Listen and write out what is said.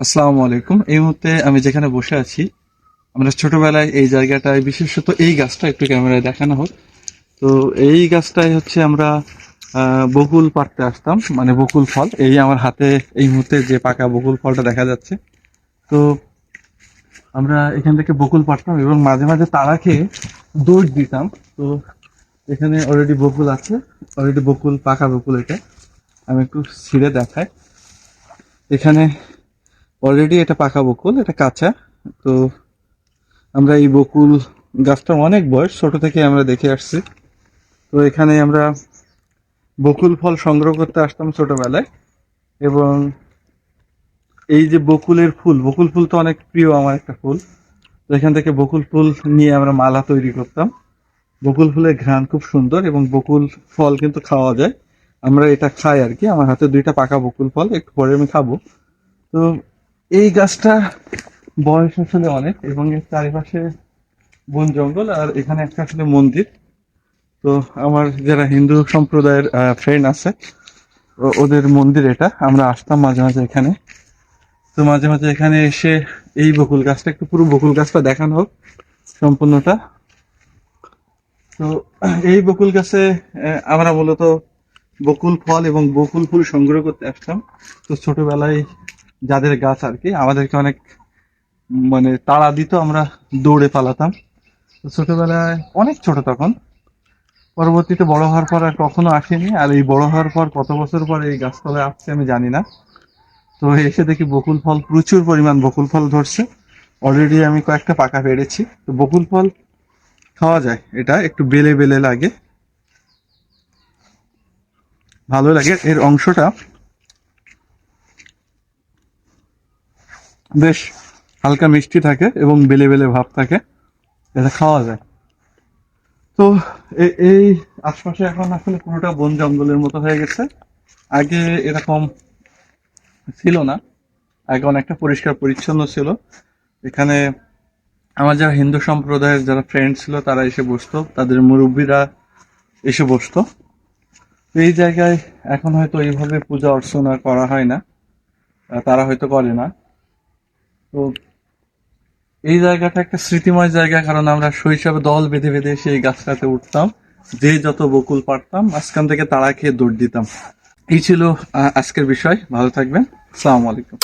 আসসালামু আলাইকুম। এই মুহূর্তে আমি যেখানে বসে আছি, আমরা ছোটবেলায় এই জায়গাটায়, বিশেষত এই গাছটা একটু ক্যামেরায় দেখানো হোক। তো এই গাছটায় হচ্ছে আমরা বকুল পাড়তে আসতাম মানে বকুল ফল। এই আমার হাতে এই মুহূর্তে যে পাকা বকুল ফলটা দেখা যাচ্ছে। তো আমরা এখান থেকে বকুল পাড়তাম এবং মাঝে মাঝে তারা খেয়ে দৌড় দিতাম। তো এখানে অলরেডি বকুল আছে অলরেডি বকুল, পাকা বকুল এটা। আমি একটু ছিঁড়ে দেখাই। এখানে অলরেডি এটা পাকা বকুল, এটা কাঁচা। তো আমরা এই বকুল গাছটা অনেক বয়স, ছোট থেকে আমরা দেখে আসছি। তো এখানে আমরা বকুল ফল সংগ্রহ করতে আসতাম ছোটবেলায়। এবং এই যে বকুলের ফুল, বকুল ফুল তো অনেক প্রিয় আমার একটা ফুল। তো এখান থেকে বকুল ফুল নিয়ে আমরা মালা তৈরি করতাম। বকুল ফুলের ঘ্রাণ খুব সুন্দর এবং বকুল ফল কিন্তু খাওয়া যায়। আমরা এটা খাই আর কি, আমার হাতে দুইটা পাকা বকুল ফল, একটু পরে আমি খাব। তো এই গাছটা বয়স আসলে অনেক এবং এর চারিপাশে বন জঙ্গল আর এখানে একটা আসলে মন্দির। তো আমার যারা হিন্দু সম্প্রদায়ের ফ্রেন্ড আছে ওদের মন্দির এটা। আমরা আসতাম মাঝে মাঝে এখানে। তো মাঝে মাঝে এখানে এসে এই বকুল গাছটা, একটু পুরো বকুল গাছটা দেখানো হোক সম্পূর্ণটা। তো এই বকুল গাছে আমরা মূলত বকুল ফল এবং বকুল ফুল সংগ্রহ করতে আসতাম। তো ছোটবেলায় যাদের গাছ আর কি, আমাদেরকে অনেক মানে তাড়া দিত আমরা দৌড়ে পালাতাম। ছোটবেলায় অনেক ছোট তখন। পরবর্তীতে বড় হওয়ার পর আর কখনো আসেনি। আর এই বড় হওয়ার পর কত বছর পর এই গাছতলায় আসছে আমি জানি না। তো এসে দেখি বকুল ফল, প্রচুর পরিমাণ বকুল ফল ধরছে। অলরেডি আমি কয়েকটা পাকা পেরেছি। তো বকুল ফল খাওয়া যায়। এটা একটু বেলে বেলে লাগে। ভালো লাগে। এর অংশটা বেশ হালকা মিষ্টি থাকে এবং বেলে বেলে ভাব থাকে। এটা খাওয়া যায়। তো এই আশপাশে এখন আসলে পুরোটা বন জঙ্গলের মতো হয়ে গেছে। আগে এরকম ছিল না। আগে অনেকটা পরিষ্কার পরিচ্ছন্ন ছিল। এখানে আমার যারা হিন্দু সম্প্রদায়ের যারা ফ্রেন্ড ছিল, তারা এসে বসতো। তাদের মুরব্বীরা এসে বসতো। এই জায়গায় এখন হয়তো এইভাবে পূজা অর্চনা করা হয় না। তারা হয়তো করে না। তো এই জায়গাটা একটা স্মৃতিময় জায়গা, কারণ আমরা শৈশবে দল বেঁধে বেঁধে সেই গাছটাতে উঠতাম, যে যত বকুল পারতাম মাঝখান থেকে তাড়া খেয়ে দৌড় দিতাম। এই ছিল আজকের বিষয়। ভালো থাকবেন। আসসালামু আলাইকুম।